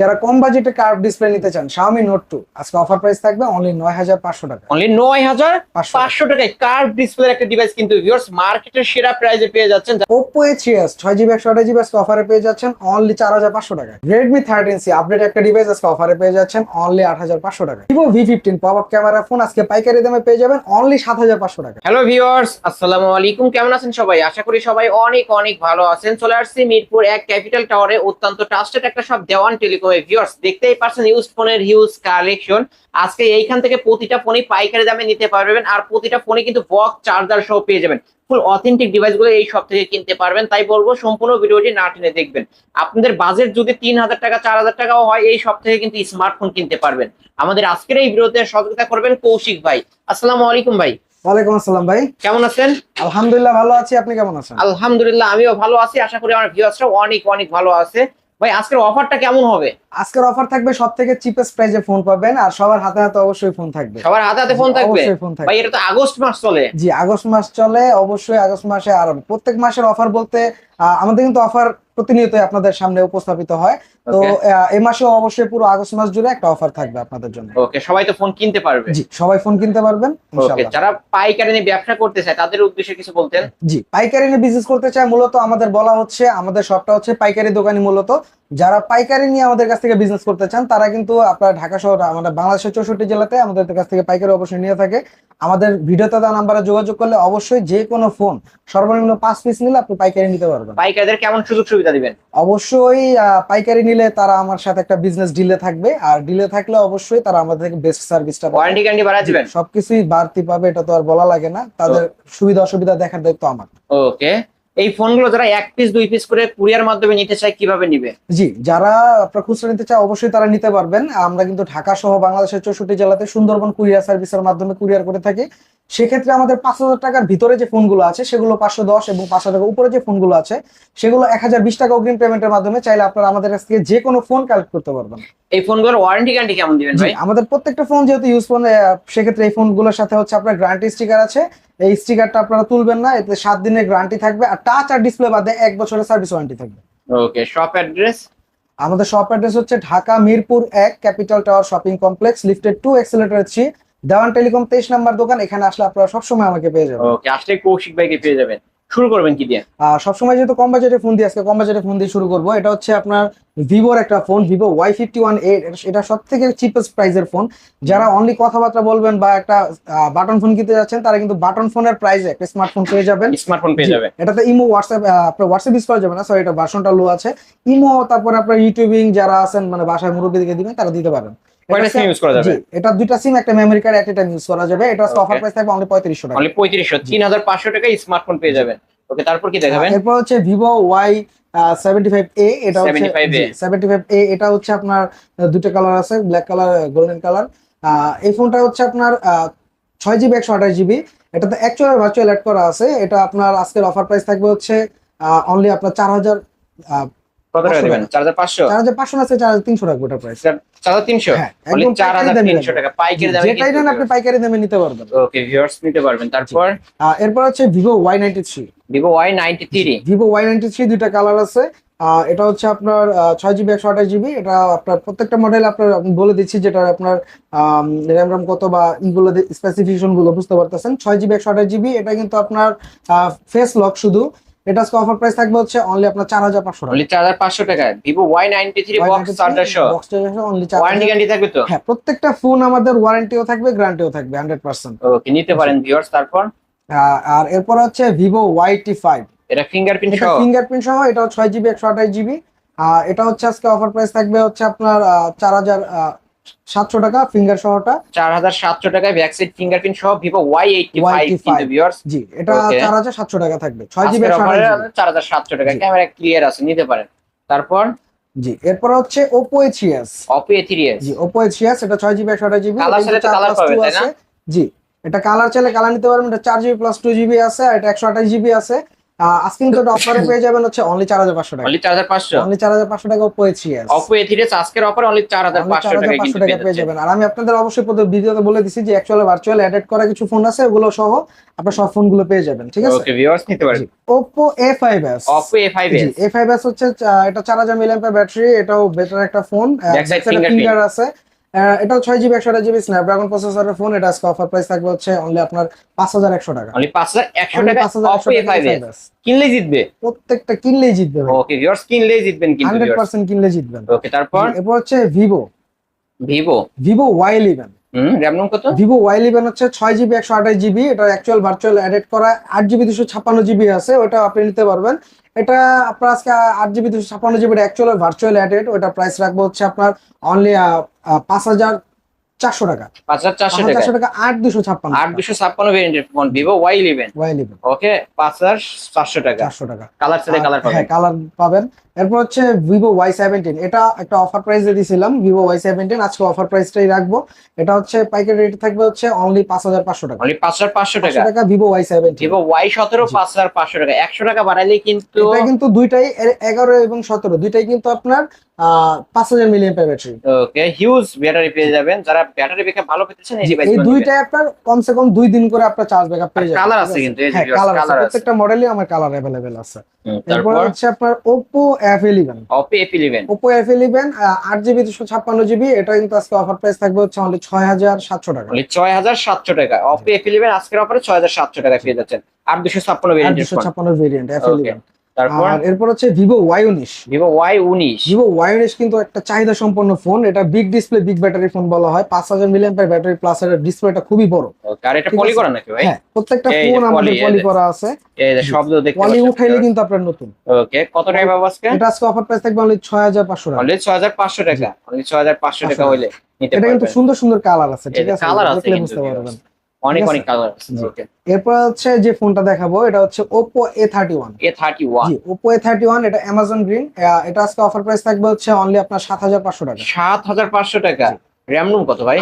যারা কম বাজেটে curve display নিতে চান Xiaomi Note 2 আজকে অফার প্রাইস থাকবে অনলি 9500 টাকা। অনলি নয় হাজার 500 পাঁচশো টাকায় কার্ভ ডিসপ্লে একটা ডিভাইস কিন্তু ভিউয়ার্স মার্কেটের সেরা প্রাইসে পেয়ে যাচ্ছেন। Oppo A3s 6GB 128GB আজকে অফারে পেয়ে যাচ্ছেন অনলি 4500 টাকা। Redmi 13C আপডেট একটা ডিভাইস আজকে অফারে পেয়ে যাচ্ছেন অনলি 8500 টাকা। Vivo V15 pop up camera phone আজকে পাইকারি দামে পেয়ে যাবেন অনলি 7500 টাকা। হ্যালো ভিউয়ার্স আসসালামু আলাইকুম। কেমন আছেন সবাই? আশা করি সবাই অনেক অনেক ভালো আছেন। চলে আসছি মিরপুর এক ক্যাপিটাল টাওয়ারে অত্যন্ত ট্রাস্টেড একটা সব দেওয়ান টেলিকমে ভিউয়ার্স দেখতেই পারছেন ইউজ ফোনের হিউজ কালেকশন আজকে এইখান থেকে প্রতিটা ফোনই পাইকারি দামে নিতে পারবেন আর প্রতিটা ফোনে কিন্তু বক্স চার্জার সহ পেয়ে যাবেন। ফুল অথেন্টিক ডিভাইসগুলো এই সব থেকে কিনতে পারবেন তাই বলব সম্পূর্ণ ভিডিওটি না টেনে দেখবেন। আপনাদের বাজেট যদি তিন হাজার টাকা চার হাজার টাকাও হয় এই সব থেকে কিন্তু স্মার্টফোন কিনতে পারবেন। আমাদের আজকের এই ভিডিওতে সহযোগিতা করবেন কৌশিক ভাই। আসসালামু আলাইকুম ভাই। ওয়ালাইকুম আসসালাম ভাই। কেমন আছেন? আলহামদুলিল্লাহ ভালো আছি আপনি কেমন আছেন? আলহামদুলিল্লাহ আমিও ভালো আছি। আশা করি আমার ভিউয়ার্সরা অনেক অনেক ভালো আছে। ভাই আজকের অফারটা কেমন হবে? আজকের অফার থাকবে সব থেকে চিপেস্ট প্রাইসে ফোন পাবেন আর সবার হাতে হাতে অবশ্যই ফোন থাকবে। সবার হাতে হাতে ফোন থাকবে? অবশ্যই ফোন থাকবে। ভাই এটা তো আগস্ট মাস চলে। জি আগস্ট মাস চলে অবশ্যই আগস্ট মাসে আর প্রত্যেক মাসের অফার বলতে আমাদের কিন্তু অফার প্রতিনিয়তই আপনাদের সামনে উপস্থাপিত হয়। তো এই মাসেও অবশ্যই পুরো আগস্ট মাস জুড়ে একটা অফার থাকবে আপনাদের জন্য। ওকে সবাই তো ফোন কিনতে পারবে। জি সবাই ফোন কিনতে পারবেন ইনশাআল্লাহ। যারা পাইকারি নিয়ে ব্যবসা করতে চায় তাদের উদ্দেশ্যে কিছু বলতেন। জি পাইকারি নিয়ে বিজনেস করতে চায় মূলত আমাদের বলা হচ্ছে আমাদের শপটা হচ্ছে পাইকারি দোকানি মূলত। যারা পাইকারি নিয়ে আমাদের কাছ থেকে বিজনেস করতে চান তারা কিন্তু আপনার ঢাকা শহর আমাদের বাংলাদেশের চৌষট্টি জেলাতে আমাদের কাছ থেকে পাইকারি অবশ্যই নিয়ে থাকে। আমাদের ভিডিওতে দেওয়া নাম্বারে যোগাযোগ করলে অবশ্যই যে কোনো ফোন সর্বনিম্ন পাঁচ পিস নিলে আপনি পাইকারি নিতে পারবেন। পাইকারদের কেমন সুযোগ সুবিধা দিবেন? অবশ্যই পাইকারি নিলে তারা আমার সাথে একটা বিজনেস ডিলে থাকবে। আর ডিলে থাকলে অবশ্যই তারা আমাদের থেকে বেস্ট সার্ভিসটা ওয়ারেন্টি গ্যারান্টি বাড়া দিবেন? সবকিছুই বাড়তি পাবে এটা তো আর বলা লাগে না। তাদের সুবিধা অসুবিধা দেখার দায়িত্ব আমার। ওকে এই ফোনগুলো যারা এক পিস দুই পিস করে কুরিয়ার মাধ্যমে নিতে চায় কীভাবে নিবে? জি যারা আপনার খুচরা নিতে চায় অবশ্যই তারা নিতে পারবেন। আমরা কিন্তু ঢাকা সহ বাংলাদেশের চৌষট্টি জেলাতে সুন্দরবন কুরিয়ার সার্ভিসের মাধ্যমে কুরিয়ার করে থাকি। সেক্ষেত্রে আমাদের পাঁচ হাজার টাকার ভিতরে যে ফোনগুলো আছে সেগুলো পাঁচশো দশ এবং পাঁচশো টাকার উপরে যে ফোনগুলো আছে সেগুলো এক হাজার বিশ টাকা অগ্রিম পেমেন্টের মাধ্যমে চাইলে আপনারা আমাদের কাছ থেকে যে কোনো ফোন কালেক্ট করতে পারবেন। এই ফোনগুলোর ওয়ারেন্টি গ্যারান্টি কেমন দিবেন ভাই? আমাদের প্রত্যেকটা ফোন যেহেতু ইউজ ফোন সেক্ষেত্রে এই ফোনগুলোর সাথে হচ্ছে আপনার গ্যারান্টি স্টিকার আছে। এই স্টিকারটা আপনারা তুলবেন না এতে সাত দিনের গ্যারান্টি থাকবে আর টাচ আর ডিসপ্লে বাদে এক বছরের সার্ভিস ওয়ারেন্টি থাকবে। ওকে শপ অ্যাড্রেস আমাদের শপ অ্যাড্রেস হচ্ছে ঢাকা মিরপুর এক capital tower shopping complex lifted two escalator three Dewan telecom তেইশ নাম্বার দোকান এখানে আসলে আপনারা সবসময় আমাকে পেয়ে যাবেন। ওকে আসলে কৌশিক ভাইকে পেয়ে যাবেন। শুরু করবেন কি দিয়ে? সবসময় যেহেতু কম বাজেটের ফোন দিয়ে আজকে কম বাজেটের ফোন দিয়ে শুরু করব। এটা হচ্ছে আপনার ভিভোর একটা phone Vivo Y fifty one eight এটা সব থেকে চিপেস্ট প্রাইসের ফোন। যারা অনলি কথাবার্তা বলবেন বা একটা বাটন ফোন কিনতে যাচ্ছেন তারা কিন্তু বাটন ফোনের প্রাইসে একটা স্মার্টফোন পেয়ে যাবেন। স্মার্টফোন পেয়ে জি, যাবে। এটাতে ইমো হোয়াটসঅ্যাপ আপনার হোয়াটসঅ্যাপ ইউজ করা যাবে না সরি এটা ভার্সনটা লো আছে। ইমো তারপর আপনার ইউটিউবিং যারা আছেন মানে বাসায় মুরব্বী দিকে দিবেন তারা দিতে পারেন। কয়টা সিম ইউজ করা যাবে। এটা দুইটা সিম একটা মেমরি কার্ড একটা টাইম ইউজ করা যাবে। এটা. অফার প্রাইস থাকবে অনলি পঁয়ত্রিশশো টাকা। অনলি পঁয়ত্রিশশো তিন হাজার পাঁচশো টাকায় স্মার্টফোন পেয়ে যাবেন। ওকে তারপর কি দেখাবেন? এরপর হচ্ছে ভিভো ওয়াই এটা হচ্ছে 75A সেভেন্টি ফাইভ এ এটা হচ্ছে আপনার দুটো কালার আছে ব্ল্যাক কালার গোল্ডেন কালার এই ফোনটা হচ্ছে আপনার ছয় জিবি একশো আঠাশ জিবি এটাতে অ্যাকচুয়াল ভার্চুয়াল অ্যাড করা আছে। এটা আপনার আজকের অফার প্রাইস থাকবে হচ্ছে অনলি আপনার চার হাজার কত টাকা 500 দেবেন? চার হাজার পাঁচশো? চার হাজার পাঁচশো আছে চার হাজার তিনশো প্রাইস চার হাজার তিনশো? হ্যাঁ। টাকা। পাইকারি দামে যেটাই নেন আপনি পাইকারি দামে নিতে পারবেন। ওকে ভিউয়ার্স নিতে পারবেন। তারপর? এরপর হচ্ছে কালার আছে। আহ, এটা হচ্ছে আপনার ছয় জিবি একশো আঠাশ জিবি এটা আপনার প্রত্যেকটা মডেল আপনার আমি বলে দিচ্ছি যেটা আপনার র্যাম রাম কত বা ইগুলো স্পেসিফিকেশনগুলো বুঝতে পারতেছেন। ছয় জিবি একশো আঠাশ জিবি এটা কিন্তু আপনার ফেস লক শুধু। এটা অফার প্রাইস থাকবে হচ্ছে অনলি আপনার চার হাজার পাঁচশো অনলি চার হাজার পাঁচশো টাকা Vivo Y ninety three box চার্জারশো only চার ওয়ারেন্টি গ্যারান্টি থাকবে তো? হ্যাঁ প্রত্যেকটা ফোন আমাদের ওয়ারেন্টিও থাকবে গ্যারান্টিও থাকবে হান্ড্রেড পার্সেন্ট ওকে নিতে পারেন ভিউয়ার্স তারপর? আর এরপর হচ্ছে টি ফাইভ এটা ফিঙ্গারপ্রিন্ট সহ? ফিঙ্গারপ্রিন্ট সহ এটা ছয় জিবি একশো আঠাশ জিবি আর এটা হচ্ছে আজকে অফার প্রাইস থাকবে হচ্ছে আপনার চার হাজার সাতশো টাকা ফিঙ্গার সহটা। চার হাজার সাতশো টাকায় ব্যাকসাইড ফিঙ্গারপ্রিন্ট সহ Vivo Y eighty five Y85 viewers জি এটা. চার হাজার সাতশো টাকা থাকবে ছয় জিবি চার হাজার সাতশো টাকা ক্যামেরা ক্লিয়ার আছে নিতে পারেন। তারপর? জি এরপর হচ্ছে Oppo A three S A three G Oppo A এটা ছয় জিবি একশো আঠাশ জিবি চাইলে পাবে, তাই না? জি এটা কালার চাইলে কালার নিতে পারবেন এটা চার জিবি প্লাস টু জিবি আছে আর এটা একশো আঠাশ জিবি আছে। আজকে কিন্তু অফারে পেয়ে যাবেন হচ্ছে অনলি চার হাজার পাঁচশো টাকা। অনলি চার হাজার পাঁচশো? অনলি টাকা ওপো এ অপো এ আজকের অফার অনলি চার হাজার পাঁচশো টাকা কিন্তু পেয়ে যাবেন। আর আমি আপনাদের অবশ্যই প্রথম ভিডিওতে বলে দিছি যে অ্যাকচুয়ালি ভার্চুয়াল অ্যাডেড করা কিছু ফোন আছে ওগুলো সহ আপনার সব ফোনগুলো পেয়ে যাবেন ঠিক আছে? ওকে ভিউয়ার্স নিতে পারেন। Oppo A five S Oppo A five A five S হচ্ছে এটা চার হাজার মিলিয়ামের ব্যাটারি এটাও বেটার একটা ফোন ফিঙ্গার আছে। এটাও ছয় জিবি একশো জিবি স্ন্যাপড্রাগন প্রসেসরের ফোন এটা আজকে অফার প্রাইস থাকবে হচ্ছে অনলি আপনার পাঁচ হাজার একশো টাকা। অনলি পাঁচ হাজার একশো Only টাকা 5100 টাকা ফাইভ এস A5s কিনলেই জিতবে। প্রত্যেকটা কিনলেই জিতবে ওকে ভিউয়ার্স কিনলেই জিতবেন কিন্তু হান্ড্রেড পার্সেন্ট কিনলে জিতবেন। ওকে তারপর? এরপর হচ্ছে Vivo Vivo Vivo Y eleven hmm RAM কত? ওয়াই ইলেভেন হচ্ছে ছয় জিবি একশো আঠাশ জিবি এটা অ্যাকচুয়াল ভার্চুয়াল অ্যাডেড করা আট জিবি দুশো ছাপ্পান্ন জিবি আছে ওটা আপনি নিতে পারবেন। এটা আপনার আজকে আট জিবি দুশো ছাপ্পান্ন জিবি অ্যাকচুয়াল ভার্চুয়াল অ্যাডেড ওটা প্রাইস রাখব হচ্ছে আপনার অনলি পাঁচ হাজার চারশো টাকা। পাঁচ হাজার চারশো টাকা? চারশো টাকা আট দুশো ছাপ্পান্ন আট দুশো ছাপ্পান্ন ভেরিয়েন্টের phone Vivo Y eleven Y eleven okay পাঁচ হাজার চারশো টাকা। চারশো টাকা। কালার কালার পাবেন হ্যাঁ কালার পাবেন। এরপর হচ্ছে ভিভো ওয়াই সেভেন্টিন এটা একটা অফার প্রাইসে দিয়েছিলাম ভিভো ওয়াই সেভেন্টিন আজকে অফার প্রাইসটাই রাখব। এটা হচ্ছে পাইকারি রেট থাকবে হচ্ছে অনলি পাঁচ হাজার পাঁচশো টাকা। অনলি পাঁচ হাজার পাঁচশো টাকা? Vivo Y seventeen Vivo Y সতেরো পাঁচ হাজার পাঁচশো টাকা। একশো টাকা বাড়াইলে কিন্তু এটা কিন্তু দুইটাই এগারো এবং সতেরো দুইটাই কিন্তু আপনার আহ, পাঁচ হাজার million battery okay huge battery পেয়ে যাবেন। যারা ব্যাটারি ব্যাকআপ ভালো পেতেছেন এই এই দুইটাই আপনার কমসে কম দুই দিন করে আপনার চার্জ ব্যাকআপ পেয়ে যাবেন colour আছে কিন্তু, এই যে viewers, কালার আছে। colour প্রত্যেকটা মডেলই আমার কালার অ্যাভেলেবেল আছে। তারপর? হচ্ছে আপনার ওপো এফ ইলেভেন আট জিবি দুশো ছাপ্পান্ন জিবি এটা কিন্তু আজকে অফার প্রাইস থাকবে হচ্ছে হাজার সাতশো টাকা। মানে ছয় হাজার সাতশো টাকা। অপো এফ ইলেভেন আজকের অফারে ছয় হাজার সাতশো টাকা পেয়ে যাচ্ছেন। আট দুশো ছাপ্পান্ন আট দুশো ছাপ্পান্ন ভেরিয়েন্ট এফ Okay. ইলেভেন তারপর? এরপর হচ্ছে ভিভো ওয়াই উনিশ। ভিভো ওয়াই উনিশ। ভিভো ওয়াই উনিশ কিন্তু একটা চাহিদা সম্পন্ন ফোন। এটা big display big battery phone বলা হয়। পাঁচ হাজার মিলিয়ন ব্যাটারি প্লাস এর ডিসপ্লেটা খুবই বড়। আর এটা পলি করা নাকি ভাই? হ্যাঁ প্রত্যেকটা ফোন আমাদের পলি করা আছে। এই শব্দ দেখতে পলি উঠাইলে কিন্তু আপনার নতুন। ওকে কত টাকা পাবো আজকে? এটা আজকে অফার প্রাইস থাকবে অনলি ছয় হাজার পাঁচশো টাকা। অনলি ছয় হাজার পাঁচশো টাকা। অনলি ছয় হাজার পাঁচশো টাকা 500 হইলে এটা কিন্তু সুন্দর সুন্দর কালার আছে ঠিক আছে? colour আছে বুঝতে পারবেন। অনেক? অনেক কালার আছে। এরপর হচ্ছে যে ফোনটা দেখাবো এটা হচ্ছে জি এটা এটা আজকে অফার প্রাইস থাকবে হচ্ছে অনলি আপনার সাত হাজার পাঁচশো টাকা। সাত হাজার পাঁচশো টাকা। র্যাম রুম কত ভাই?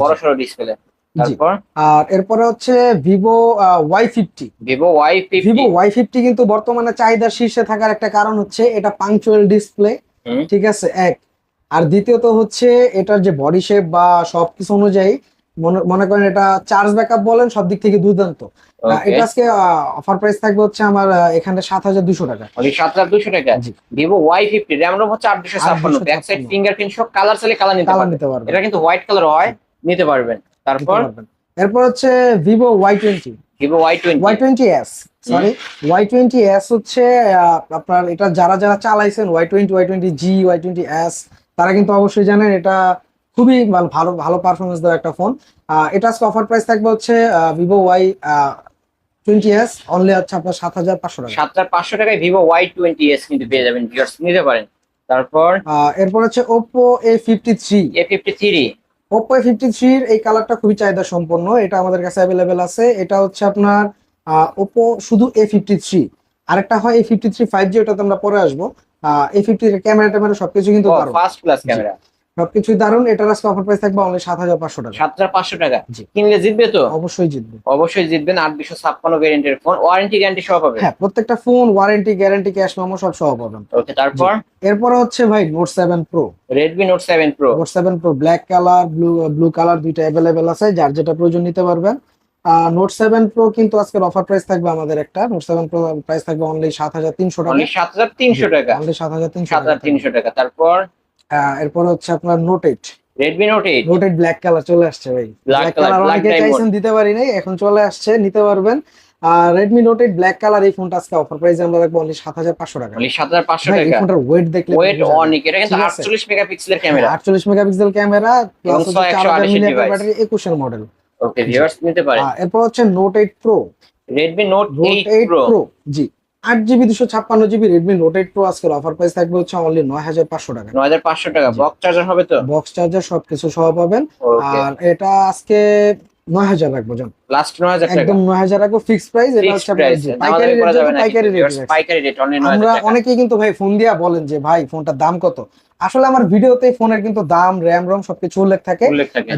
বড় সড়ো ডিসপ্লে তারপর? আর এরপরে হচ্ছে Vivo Y fifty Vivo Y Vivo Y fifty কিন্তু বর্তমানে চাহিদার শীর্ষে থাকার একটা কারণ হচ্ছে এটা পাংচুয়াল ডিসপ্লে ঠিক আছে? এক। আর দ্বিতীয়ত হচ্ছে এটার যে বডি শেপ বা সবকিছু অনুযায়ী মনে করেন এটা চার্জ ব্যাকআপ বলেন সব দিক থেকে দুর্দান্ত। এটা আজকে অফার প্রাইস থাকবে হচ্ছে আমার এখানে সাত হাজার দুশো টাকা। সাত হাজার দুশো টাকা। Vivo Y fifty RAM ROM হচ্ছে আট দুশো ছাপ্পান্ন। 856 ব্যাক সাইড ফিঙ্গারপ্রিন্ট সব কালার চাইলে কালার নিতে কালার পারবেন। নিতে পারবেন। এটা কিন্তু হোয়াইট কালার হয় নিতে পারবেন। তারপর? এরপর হচ্ছে Vivo Y twenty Vivo Y twenty Y twenty S sorry Y twenty S হচ্ছে আপনার এটা যারা যারা চালাইছেন Y twenty Y twenty G Y twenty S তারা কিন্তু অবশ্যই জানেন এটা খুবই ভালো ভালো পারফরমেন্স দেওয়া একটা ফোন এটা আজকে অফার প্রাইস থাকবে হচ্ছে Vivo Y twenty S only হচ্ছে আপনার সাত হাজার পাঁচশো টাকা। সাত হাজার পাঁচশো টাকায় ভিভো ওয়াই টোয়েন্টি এস কিন্তু পেয়ে যাবেন ভিউয়ার্স নিতে পারেন। তারপর? এরপর হচ্ছে Oppo A fifty three A fifty three Oppo A fifty থ্রির এই কালারটা খুবই চাহিদা সম্পন্ন এটা আমাদের কাছে অ্যাভেলেবেল আছে। এটা হচ্ছে আপনার ওপো শুধু এ ফিফটি থ্রি আরেকটা হয় A fifty three five G ওটাতে আমরা পরে আসব। এ ফিফটি ক্যামেরা ট্যামেরা সবকিছু কিন্তু ফার্স্ট ক্লাস ক্যামেরা সবকিছুই দারুণ। এটার আজকে অফার প্রাইস থাকবে অনলি সাত হাজার পাঁচশো টাকা। সাত হাজার পাঁচশো টাকা। কিনলে জিতবে তো? অবশ্যই জিতবে। অবশ্যই জিতবেন আট দুশো ছাপ্পান্ন ভেরিয়েন্টের ফোন ওয়ারেন্টি গ্যারান্টি সহ পাবেন। হ্যাঁ প্রত্যেকটা phone warranty guarantee cash memo সব সহ পাবেন। ওকে তারপর? এরপরে হচ্ছে ভাই note seven pro Redmi note seven pro note seven pro black colour blue blue colour দুইটা অ্যাভেলেবেল আছে। যার যেটা প্রয়োজন নিতে পারবেন। নোট সেভেন প্রো কিন্তু আজকের অফার প্রাইস থাকবে আমাদের একটা। নোট সেভেন প্রো প্রাইস থাকবে অনলি সাত হাজার তিনশো টাকা। সাত হাজার তিনশো টাকা। অনলি সাত হাজার তিনশো সাত হাজার তিনশো টাকা। তারপর? এরপর হচ্ছে আপনার note eight Redmi note eight note eight black colour চলে আসছে ভাই। ব্ল্যাক কালার অনেকে চাইছেন দিতে পারি নাই এখন চলে আসছে নিতে পারবেন। আর Redmi note eight black colour এই ফোনটা আজকে অফার প্রাইসে আমরা রাখব অনলি সাত হাজার পাঁচশো টাকা। অনলি সাত হাজার পাঁচশো ভাই, এই ফোনটার ওয়েট দেখলে ওয়েট অনেক। এটা কিন্তু। আটচল্লিশ মেগাপিক্সেলের ক্যামেরা আটচল্লিশ মেগাপিক্সেল ক্যামেরা প্লাস এবং 128 মিলিয়ন device। ব্যাটারি একুশের মডেল ওকে ভিউয়ার্স নিতে পারেন। এরপর হচ্ছে note 8 pro eight eight pro pro জি। আট জিবি দুশো ছাপ্পান্ন GB Redmi note eight pro আজকের অফার প্রাইস থাকবে হচ্ছে অনলি নয় হাজার পাঁচশো টাকা। নয় হাজার পাঁচশো টাকা। বক্স চার্জার হবে তো? বক্স চার্জার সবকিছু সহ পাবেন। আর এটা আজকে নয় হাজার রাখব জান। লাস্ট নয় হাজার টাকা। একদম নয় হাজার রাখব ফিক্স প্রাইস এটা হচ্ছে পাইকারি রেট পাইকারি রেট পাইকারি রেট আমরা অনেকেই কিন্তু ভাই ফোন দিয়া বলেন যে ভাই ফোনটার দাম কত? আসলে আমার ভিডিওতে ফোনের কিন্তু দাম র্যাম রম সবকিছু উল্লেখ থাকে।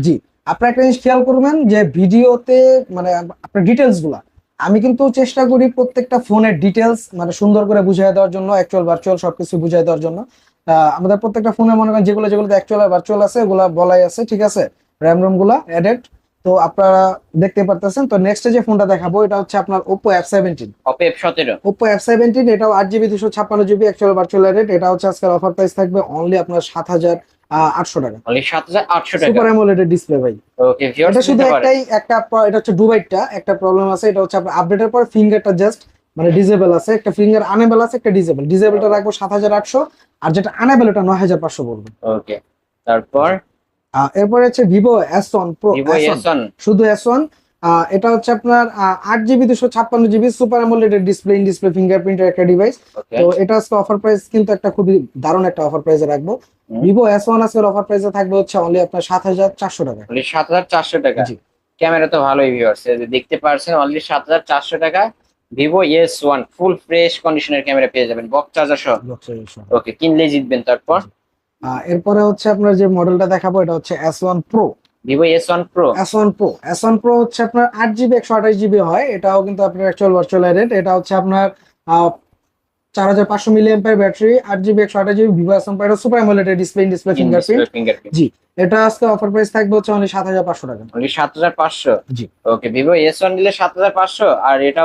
জি আপনার একটা জিনিস খেয়াল করবেন যে ভিডিওতে মানে আপনার ডিটেলসগুলা আমি কিন্তু চেষ্টা করি প্রত্যেকটা ফোনের ডিটেলস মানে সুন্দর করে বুঝিয়ে দেওয়ার জন্য অ্যাকচুয়াল ভার্চুয়াল সবকিছু বুঝিয়ে দেওয়ার জন্য। আমাদের প্রত্যেকটা ফোনে মনে করেন যেগুলো যেগুলো অ্যাকচুয়াল আর ভার্চুয়াল আছে ওগুলা বলাই আছে ঠিক আছে? র্যাম রোমগুলা এডেড তো আপনারা দেখতে পারতেছেন তো নেক্সট যে ফোনটা দেখাবো এটা হচ্ছে আপনার সেভেন্টিন অপে এফ সতেরো। ওপো এফ এটাও আট জিবি দুশো ছাপ্পান্ন জিবি অ্যাকচুয়াল ভার্চুয়াল রেট এটা হচ্ছে আজকের অফার প্রাইস থাকবে অনলি আপনার সাত হাজার আটশো টাকা। অনলি সাত হাজার আটশো টাকা। সুপার অ্যামোলেড ডিসপ্লে ভাই। ওকে ভিউয়ার্স এটা শুধু একটাই একটা এটা হচ্ছে ডুবাইটটা একটা প্রবলেম আছে এটা হচ্ছে আপনার আপডেটের পর ফিঙ্গারটা জাস্ট মানে ডিজেবল আছে একটা ফিঙ্গার আনেবল আছে একটা ডিজেবল ডিজেবলটা রাখব সাত হাজার আটশো আর যেটা আনেবল ওটা নয় হাজার পাঁচশো পড়বে ওকে তারপর? এরপরে হচ্ছে ভিভো এস ওয়ান প্রো শুধু এস ওয়ান এটা হচ্ছে আপনার আট জিবি দুশো ছাপ্পান্ন GB super AMOLED display in display ফিঙ্গারপ্রিন্টের একটা ডিভাইস তো এটা আজকে অফার প্রাইস কিন্তু একটা খুবই দারুণ একটা অফার প্রাইসে রাখব। ভিভো এস ওয়ান আজকের অফার প্রাইসে থাকবে হচ্ছে অনলি আপনার সাত হাজার চারশো টাকা। সাত হাজার চারশো টাকা। জি। ক্যামেরা তো ভালোই ভিউয়ার্স দেখতে পারছেন অনলি সাত হাজার চারশো টাকা। Vivo S one full fresh কন্ডিশনের ক্যামেরা পেয়ে যাবেন বক্স চার্জার সহ। ওকে কিনলে জিতবেন তারপর। এরপরে হচ্ছে আপনার যে মডেলটা দেখাবো এটা হচ্ছে S one pro Vivo S one pro S one pro S one pro হচ্ছে আপনার আট জিবি একশো আঠাশ জিবি হয়। এটাও কিন্তু আপনার অ্যাকচুয়াল ভার্চুয়াল রেট এটা হচ্ছে আপনার চার হাজার পাঁচশো মিলি এম্পার ব্যাটারি আট জিবি একশো আঠাশ GB Vivo S পাইটা pro super AMOLED display display fingerprint জি এটা আজকে অফার প্রাইস থাকবে হচ্ছে অনলি সাত হাজার পাঁচশো টাকা। অনলি সাত হাজার পাঁচশো? জি। ওকে ভিভো এস ওয়ান নিলে সাত হাজার পাঁচশো আর এটা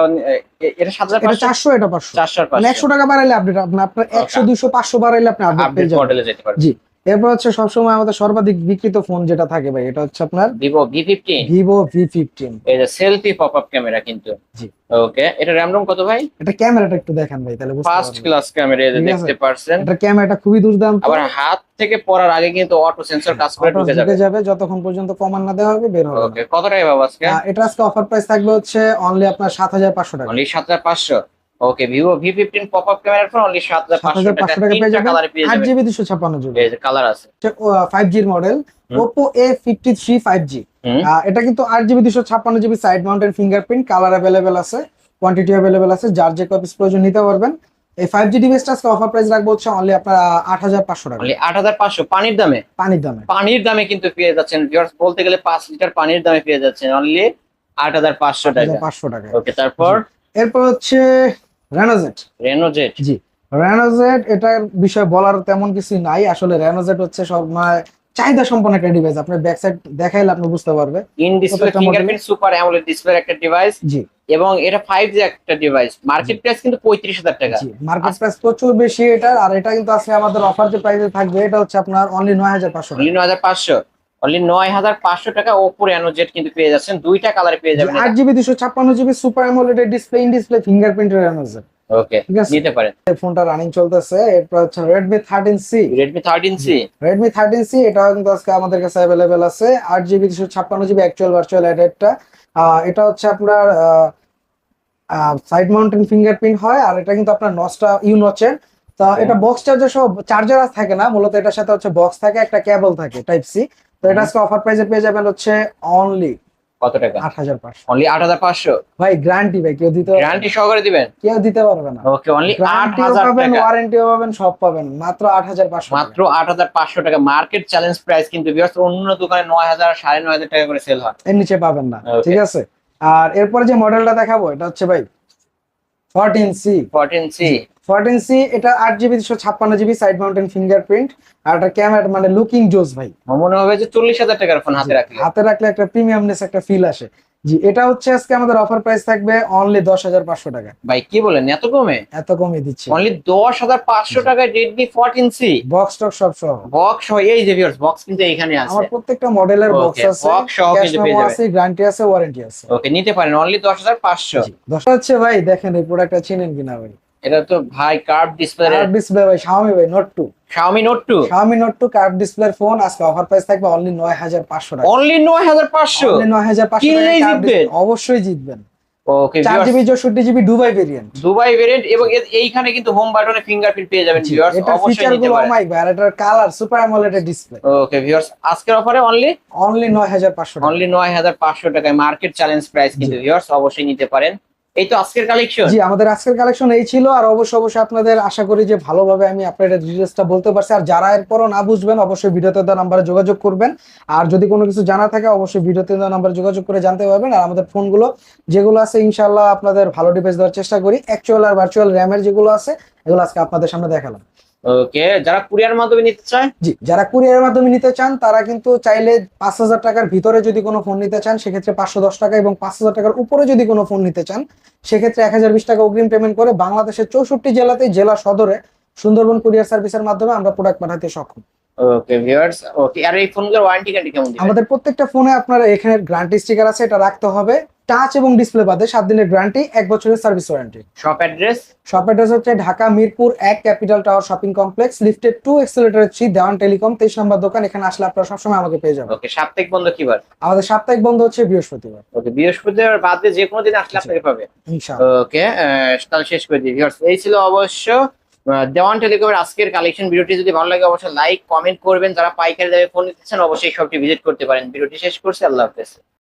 এটা সাত হাজার পাঁচশো? চারশো এটা পাঁচশো। চারশো মানে একশো টাকা বাড়াইলে আপডেট আপনার একশো দুশো পাঁচশো বাড়াইলে আপনি আপডেট মডেলে যেতে পারবে জি। এরপর হচ্ছে সবসময় আমাদের সর্বাধিক বিক্রিত ফোন যেটা থাকে ভাই এটা হচ্ছে আপনার Vivo V fifteen Vivo V fifteen এই যে সেলফি পপ আপ ক্যামেরা কিন্তু। জি। ওকে এটা র্যাম রোম কত ভাই? এটা ক্যামেরাটা একটু দেখেন ভাই তাহলে ফার্স্ট ক্লাস ক্যামেরা যে দেখতে পারছেন। এটা ক্যামেরাটা খুবই দুর্দান্ত। আবার হাত থেকে পড়ার আগে কিন্তু অটো সেন্সর কাজ করে ঢুকে যাবে। যাবে যতক্ষণ পর্যন্ত কমান না দেওয়া হবে বের হবে। ওকে কত টাকা পাবো আজকে? এটা আজকে অফার প্রাইস থাকবে হচ্ছে অনলি আপনার সাত হাজার পাঁচশো টাকা। অনলি সাত হাজার পাঁচশো। Okay Vivo V fifteen pop up ক্যামেরার ফোন অনলি সাত হাজার পাঁচশো টাকা পেয়ে যাবেন আট জিবি দুশো ছাপ্পান্ন জিবি এই যে কালার আছে। ফাইভ জির model. Oppo A fifty three five G এটা কিন্তু আট জিবি দুশো ছাপ্পান্ন GB side mounted fingerprint colour available আছে কোয়ান্টিটি অ্যাভেলেবেল আছে যার যে কপিস প্রয়োজন নিতে পারবেন। এই ফাইভ জি ডিভাইসটা আজকে অফার প্রাইস রাখব হচ্ছে অনলি আপনার আট হাজার পাঁচশো টাকা। আট হাজার পাঁচশো। পানির দামে? পানির দামে। পানির দামে কিন্তু পেয়ে যাচ্ছেন। ভিউয়ার্স বলতে গেলে পাঁচ লিটার পানির দামে পেয়ে যাচ্ছেন। অনলি আট হাজার পাঁচশো টাকা। পাঁচশো টাকা ওকে তারপর? এরপর হচ্ছে রেনোজেট রেনোজেট জি। রেনোজেট এটার বিষয়ে বলার তেমন কিছু নাই। আসলে রেনোজেট হচ্ছে সব মানে চাহিদা সম্পন্ন একটা ডিভাইস আপনার ব্যাক সাইড দেখাইলে আপনি বুঝতে পারবে। In display fingerprint super AMOLED display একটা ডিভাইস জি। এবং এটা ফাইভ জি একটা ডিভাইস মার্কেট প্রাইস কিন্তু পঁয়ত্রিশ হাজার টাকা। জি। মার্কেট প্রাইস প্রচুর বেশি এটা আর এটা কিন্তু আজকে আমাদের অফার যে প্রাইসে থাকবে এটা হচ্ছে আপনার অনলি নয় হাজার পাঁচশো অনলি নয় হাজার পাঁচশো। অনলি নয় হাজার পাঁচশো টাকা ওপো রেনোজেট কিন্তু পেয়ে যাচ্ছেন। দুইটা কালারে পেয়ে যাবেন। আট জিবি দুশো ছাপ্পান্ন GB super AMOLED display in display ফিঙ্গারপ্রিন্টের রেনোজেট ওকে নিতে পারেন। ফোনটা রানিং চলতেছে এরপর হচ্ছে Redmi thirteen C Redmi thirteen C এটাও কিন্তু আজকে আমাদের কাছে অ্যাভেলেবেল আছে। আট জিবি দুশো ছাপ্পান্ন জিবি অ্যাকচুয়াল ভার্চুয়াল অ্যাডেটটা এটা হচ্ছে আপনার সাইড মাউন্টেন ফিঙ্গারপ্রিন্ট হয় আর এটা কিন্তু আপনার নসটা ইউ নচের তা এটা বক্স চার্জার সহ চার্জার থাকে না মূলত এটার সাথে হচ্ছে বক্স থাকে একটা কেবল থাকে টাইপ সি তো এটা আজকে অফার প্রাইসে পেয়ে যাবেন হচ্ছে অনলি কত টাকা? 8500 অনলি 8500 ভাই গ্যারান্টি ভাই কেউ দিতে গ্যারান্টি সহকারে দিবেন? কেউ দিতে পারবে না। ওকে অনলি 8000 পাবেন ওয়ারেন্টি পাবেন সব পাবেন মাত্র 8500 মাত্র 8500 টাকা। মার্কেট চ্যালেঞ্জ প্রাইস কিন্তু ভিউয়ার্স অন্য দোকানে 9000 9500 টাকা করে সেল হয়। এর নিচে পাবেন না ঠিক আছে? আর এরপরে যে মডেলটা দেখাবো এটা হচ্ছে ভাই 14C 14C ফর্ট ইঞ্চি এটা আট জিবি দুশো ছাপ্পান্ন জিবি সাইড মাউন্টেন ফিঙ্গারপ্রিন্ট আর একটা ক্যামেরা মানে লুকিং জোস ভাই। মনে হবে যে চল্লিশ হাজার টাকার ফোন হাতে রাখলে। হাতে রাখলে একটা প্রিমিয়ামনেস একটা ফিল আসে। জি এটা হচ্ছে আজকে আমাদের অফার প্রাইস থাকবে অনলি দশ হাজার পাঁচশো টাকা। ভাই কি বলেন এত কমে? এত কমে দিচ্ছে। অনলি দশ হাজার পাঁচশো টাকায় রেডমি ফোরটিন সি বক্স টক সব সহ। বক্স সহ এই যে ভিউয়ার্স বক্স কিন্তু এখানে আছে। আমার প্রত্যেকটা মডেলের বক্স আছে বক্স সহ কিন্তু পেয়ে যাবেন। আছে গ্যারান্টি আছে ওয়ারেন্টি আছে। ওকে নিতে পারেন অনলি দশ হাজার পাঁচশো। দশ হচ্ছে ভাই দেখেন এই প্রোডাক্টটা চিনেন কিনা ভাই। এটা তো ভাই কার্ভ ডিসপ্লে কার্ভ ডিসপ্লে ভাই Xiaomi ভাই note two Xiaomi Note 2 Xiaomi Note 2 curve ডিসপ্লের ফোন আজকে অফার প্রাইস থাকবে অনলি 9500 টাকা। অনলি নয় হাজার পাঁচশো? অনলি 9500 কিনলেই টাকা জিতবেন। অবশ্যই জিতবেন। ওকে চার জিবি চৌষট্টি GB Dubai variant Dubai variant এবং এইখানে কিন্তু হোম বাটনে ফিঙ্গারপ্রিন্ট পেয়ে যাবেন ভিউয়ার্স অবশ্যই নিতে পারেন। অমাইক ভাই এটার colour super AMOLED display okay viewers আজকের অফারে অনলি অনলি নয় হাজার পাঁচশো অনলি নয় হাজার পাঁচশো টাকায় মার্কেট চ্যালেঞ্জ প্রাইস কিন্তু ভিউয়ার্স অবশ্যই নিতে পারেন। এই তো আজকের কালেকশন জি, আমাদের আজকের কালেকশন এই ছিল, আর অবশ্যই অবশ্যই আপনাদের আশা করি যে ভালোভাবে আমি আপনাদের ডিটেলসটা বলতে পারছি। আর যারা এরপরও না বুঝবেন, অবশ্যই ভিডিওতে দেওয়া নাম্বারে যোগাযোগ করবেন। আর যদি কোনো কিছু জানা থাকে, অবশ্যই ভিডিওতে দেওয়া নাম্বারে যোগাযোগ করে জানতে পারবেন। আর আমাদের ফোনগুলো, যেগুলো আছে ইনশাল্লাহ আপনাদের ভালো ডিভাইস দেওয়ার চেষ্টা করি। অ্যাকচুয়াল আর ভার্চুয়াল র্যামের যেগুলো আছে, এগুলো আজকে আপনাদের সামনে দেখালাম। ওকে যারা কুরিয়ার মাধ্যমে নিতে চায়? জি যারা কুরিয়ারের মাধ্যমে নিতে চান তারা কিন্তু চাইলে পাঁচ হাজার টাকার ভিতরে যদি কোনো ফোন নিতে চান সেক্ষেত্রে পাঁচশো দশ টাকা এবং পাঁচ হাজার টাকার উপরে যদি কোনো ফোন নিতে চান সেক্ষেত্রে এক হাজার বিশ টাকা অগ্রিম পেমেন্ট করে বাংলাদেশের চৌষট্টি জেলাতে জেলা সদরে সুন্দরবন কুরিয়ার সার্ভিসের মাধ্যমে আমরা প্রোডাক্ট পাঠাতে সক্ষম। ওকে ভিউয়ার্স ওকে আর এই ফোনগুলোর ওয়ারেন্টি গ্যারান্টি কেমন আমাদের প্রত্যেকটা ফোনে আপনার এখানে গ্যারান্টি স্টিকার আছে এটা রাখতে হবে। টাচ এবং ডিসপ্লে বাদে সাত দিনের গ্যারান্টি এক বছরের service warranty shop address shop address হচ্ছে ঢাকা মিরপুর এক capital tower shopping complex lifted two escalator three Dewan telecom তেইশ নম্বর দোকান এখানে আসলে আপনারা সবসময় আমাকে পেয়ে যাবেন। ওকে সাপ্তাহিক বন্ধ কি বার আমাদের সাপ্তাহিক বন্ধ হচ্ছে বৃহস্পতিবার। ওকে বৃহস্পতিবার বাদে যে কোনো দিন আসলে আপনাকে পাবে। ওকে তাহলে শেষ করে দিই। এই ছিল অবশ্য দেওয়ান টেলিকমের আজকের কালেকশন ভিডিওটি যদি ভালো লাগে অবশ্যই লাইক কমেন্ট করবেন। যারা পাইকারি দামে ফোন নিতেছেন অবশ্যই সবটি ভিজিট করতে পারেন। ভিডিওটি শেষ করছি আল্লাহ হাফেজ।